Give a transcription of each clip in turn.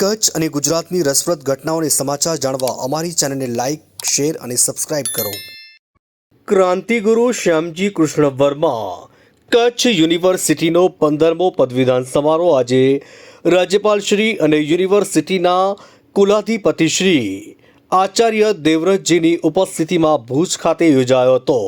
કચ્છ અને ગુજરાતની રસપ્રદ ઘટનાઓને સમાચાર જાણવા અમારી ચેનલને લાઇક શેર અને સબસ્ક્રાઇબ કરો. ક્રાંતિગુરુ શ્યામજી કૃષ્ણ વર્મા, કચ્છ યુનિવર્સિટીનો પંદરમો પદવીદાન સમારોહ આજે. રાજ્યપાલ શ્રી અને યુનિવર્સિટીના કુલાધિપતિ શ્રી આચાર્ય દેવવ્રતજીની ઉપસ્થિતિમાં ભુજ ખાતે યોજાયો હતો.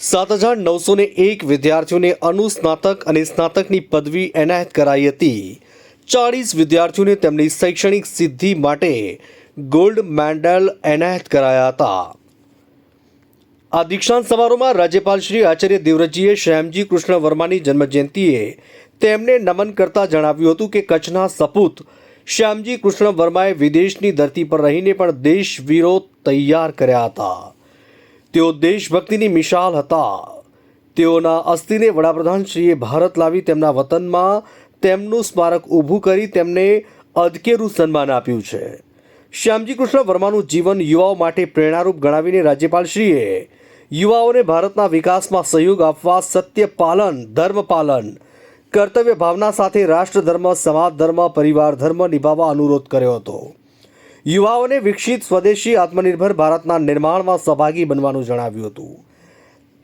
સાત હજાર નવસો ને એક વિદ્યાર્થીઓને અનુસ્નાતક અને સ્નાતકની પદવી એનાયત કરાઈ હતી. ચાળીસ વિદ્યાર્થીઓને તેમની શૈક્ષણિક સિદ્ધિ માટે ગોલ્ડ મેડલ એનાયત કરાયા હતા. આ દીક્ષાંત સમારોહમાં રાજ્યપાલ શ્રી આચાર્ય દેવવ્રતજીએ શ્યામજી કૃષ્ણ વર્માની જન્મજયંતિએ તેમને નમન કરતા જણાવ્યું હતું કે કચ્છના સપૂત શ્યામજી કૃષ્ણ વર્માએ વિદેશની ધરતી પર રહીને પણ દેશવીરો તૈયાર કર્યા હતા. તેઓ દેશભક્તિની મિશાલ હતા. તેઓના અસ્થિને વડાપ્રધાનશ્રીએ ભારત લાવી તેમના વતનમાં તેમનું સ્મારક ઊભું કરી તેમને અધકેરું સન્માન આપ્યું છે. શ્યામજી કૃષ્ણ વર્માનું જીવન યુવાઓ માટે પ્રેરણારૂપ ગણાવીને રાજ્યપાલશ્રીએ યુવાઓને ભારતના વિકાસમાં સહયોગ આપવા સત્ય પાલન, ધર્મ પાલન, કર્તવ્ય ભાવના સાથે રાષ્ટ્ર ધર્મ, સમાજ ધર્મ, પરિવાર ધર્મ નિભાવવા અનુરોધ કર્યો હતો. યુવાઓને વિકસિત સ્વદેશી આત્મનિર્ભર ભારતના નિર્માણમાં સહભાગી બનવાનું જણાવ્યું હતું.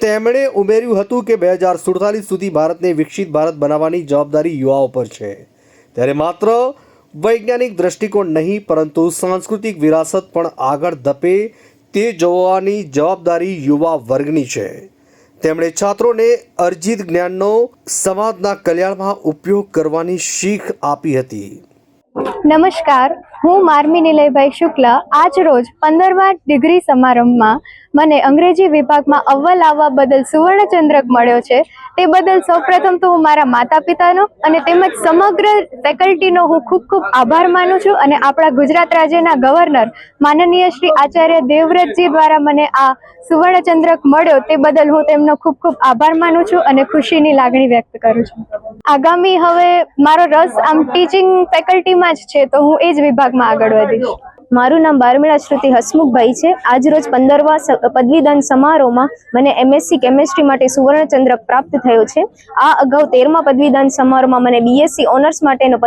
તેમણે ઉમેર્યું હતું કે બે હજાર સુડતાલીસ સુધી ભારતને વિકસિત ભારત બનાવવાની જવાબદારી યુવાઓ પર છે. ત્યારે માત્ર વૈજ્ઞાનિક દ્રષ્ટિકોણ નહીં, પરંતુ સાંસ્કૃતિક વિરાસત પણ આગળ ધપે તે જોવાની જવાબદારી યુવા વર્ગની છે. તેમણે છાત્રોને અર્જિત જ્ઞાનનો સમાજના કલ્યાણમાં ઉપયોગ કરવાની શીખ આપી હતી. નમસ્કાર, હું માર્મી નિલયભાઈ શુક્લ. આજ રોજ પંદરમા ડિગ્રી સમારંભમાં મને અંગ્રેજી વિભાગમાં અવ્વલ આવવા બદલ સુવર્ણચંદ્રક મળ્યો છે. તે બદલ સૌપ્રથમ તો હું મારા માતા પિતાનો અને તેમજ સમગ્ર ફેકલ્ટીનો હું ખૂબ ખૂબ આભાર માનું છું અને આપણા ગુજરાત રાજ્યના ગવર્નર માનનીય શ્રી આચાર્ય દેવવ્રતજી દ્વારા મને આ સુવર્ણચંદ્રક મળ્યો તે બદલ હું તેમનો ખૂબ ખૂબ આભાર માનું છું અને ખુશીની લાગણી વ્યક્ત કરું છું. આગામી હવે મારો રસ આમ ટીચિંગ ફેકલ્ટીમાં જ છે તો હું એ જ વિભાગમાં આગળ વધીશ. મારું નામ બારમીણા શ્રુતિ હસમુખભાઈ છે. આજરોજ પંદરવા સ- પદવીદાન સમારોહમાં મને એમએસસી કેમેસ્ટ્રી માટે સુવર્ણચંદ્રક પ્રાપ્ત થયો છે. આ અગાઉ તેરમા પદવીદાન સમારોહમાં મને બીએસસી ઓનર્સ માટેનો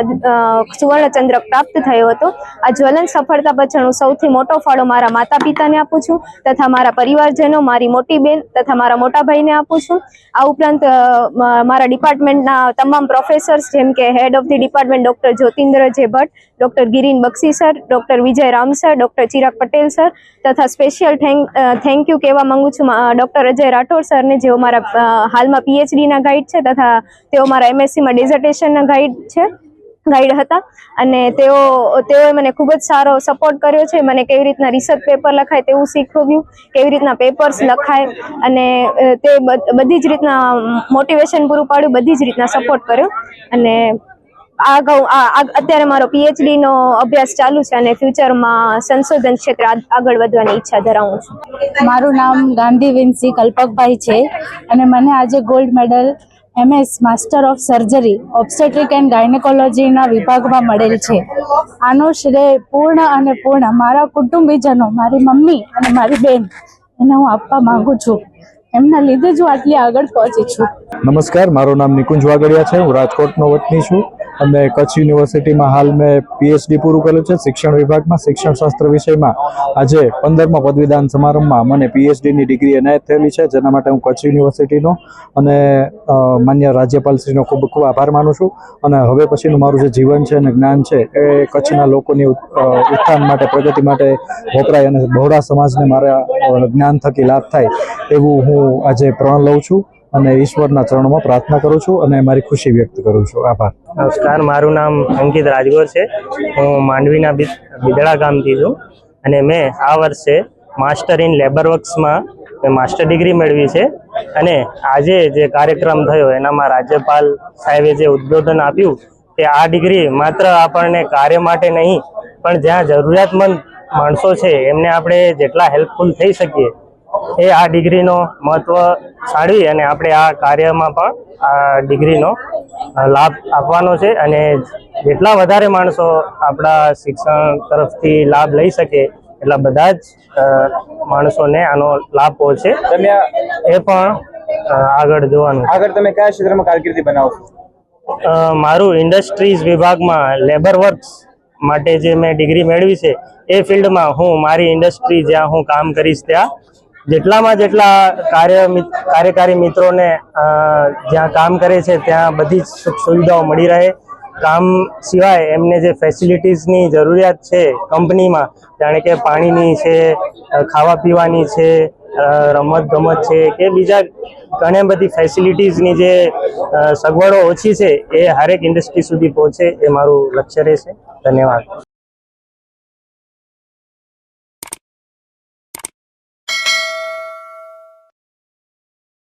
સુવર્ણચંદ્રક પ્રાપ્ત થયો હતો. આ જ્વલન સફળતા પછી હું સૌથી મોટો ફાળો મારા માતા પિતાને આપું છું તથા મારા પરિવારજનો, મારી મોટી બેન તથા મારા મોટા ભાઈને આપું છું. આ ઉપરાંત મારા ડિપાર્ટમેન્ટના તમામ પ્રોફેસર્સ જેમ કે head of the department doctor Jyotindra J Bhatt doctor Girin Bakshi sir, doctor Vijay Ram sir, doctor Chirag Patel sir, તથા સ્પેશિયલ થેન્ક થેન્ક યુ કહેવા માંગુ છું ડૉક્ટર અજય રાઠોડ સરને, જેઓ મારા હાલમાં પીએચડીના ગાઈડ છે, તથા તેઓ મારા એમએસસીમાં ડેઝર્ટેશનના ગાઈડ છે, ગાઈડ હતા. અને તેઓ, તેઓએ મને ખૂબ જ સારો સપોર્ટ કર્યો છે, મને કેવી રીતના રિસર્ચ પેપર લખાય તેવું શીખવ્યું, કેવી રીતના પેપર્સ લખાય, અને તે બધી જ રીતના મોટિવેશન પૂરું પાડ્યું, બધી જ રીતના સપોર્ટ કર્યો. અને અગાઉ અત્યારે મારો પીએચડી નો અભ્યાસ ચાલુ છે અને ફ્યુચરમાં સંશોધન ક્ષેત્રે આગળ વધવાની ઈચ્છા ધરાવું છું. મારું નામ ગાંધી વિનસી કલ્પકભાઈ છે અને મને આજે gold medal MS master of surgery obstetric and ગાયનેકોલોજીના વિભાગમાં મળેલ છે. આનો શ્રેય પૂર્ણ અને પૂર્ણ મારા કુટુંબીજનો મારી મમ્મી અને મારી બેન એને હું આપવા માંગુ છું. એમના લીધે જ હું આટલી આગળ પહોંચી છું. નમસ્કાર મારું નામ નિકુંજ વાગડિયા છે હું રાજકોટનો વતની છું. અને કચ્છ યુનિવર્સિટીમાં હાલ મેં પીએચડી પૂરું કર્યું છે. શિક્ષણ વિભાગમાં, શિક્ષણ શાસ્ત્ર વિષયમાં. આજે પંદરમા પદવીદાન સમારંભમાં મને પીએચડીની ડિગ્રી એનાયત થયેલી છે, જેના માટે હું કચ્છ યુનિવર્સિટીનો અને માન્ય રાજ્યપાલશ્રીનો ખૂબ ખૂબ આભાર માનું છું. અને હવે પછીનું મારું જે જીવન છે અને જ્ઞાન છે, એ કચ્છના લોકોની ઉત્થાન માટે, પ્રગતિ માટે વપરાય અને બહોળા સમાજને મારા જ્ઞાન થકી લાભ થાય એવું હું આજે પ્રણ લઉં છું. અને ઈશ્વરના ચરણમાં પ્રાર્થના કરું છું અને મારી ખુશી વ્યક્ત કરું છું. આભાર. નમસ્કાર, મારું નામ અંકિત રાજગોર છે. હું માંડવીના બિદ- બિદડા ગામથી છું અને મેં આ વર્ષે માસ્ટર ઇન લેબર વર્ક્સમાં મેં માસ્ટર ડિગ્રી મેળવી છે અને આજે જે કાર્યક્રમ થયો એનામાં રાજ્યપાલ સાહેબે જે ઉદ્બોધન આપ્યું તે આ ડિગ્રી માત્ર આપણને કાર્ય માટે નહીં, પણ જ્યાં જરૂરિયાતમંદ માણસો છે એમને આપણે જેટલા હેલ્પફુલ થઈ શકીએ એ આ ડિગ્રીનો મહત્વ સાળવી અને આપણે આ કાર્યમાં પણ આ ડિગ્રીનો લાભ આપવાનો છે અને જેટલા વધારે માણસો આપણા શિક્ષણ તરફથી લાભ લઈ શકે એટલા બધા જ માણસોને આનો લાભ પહોંચે. એ પણ આગળ જોવાનું આગળ તમે કયા ક્ષેત્રમાં કારકિર્દી બનાવો મારું ઇન્ડસ્ટ્રીઝ વિભાગમાં લેબર વર્ક્સ માટે જે મેં ડિગ્રી મેળવી છે એ ફિલ્ડમાં હું મારી ઇન્ડસ્ટ્રી જ્યાં હું કામ કરીશ ત્યાં જેટલામાં જેટલા કાર્ય કાર્યકારી મિત્રોને જ્યાં કામ કરે છે, ત્યાં બધી જ સુખ સુવિધાઓ મળી રહે. કામ સિવાય એમને જે ફેસિલિટીઝની જરૂરિયાત છે કંપનીમાં, જાણે કે પાણીની છે ખાવા પીવાની છે રમત ગમત છે કે બીજા ઘણી બધી ફેસિલિટીઝની જે સગવડો ઓછી છે, એ હરેક ઇન્ડસ્ટ્રી સુધી પહોંચે એ મારું લક્ષ્ય રહેશે. ધન્યવાદ.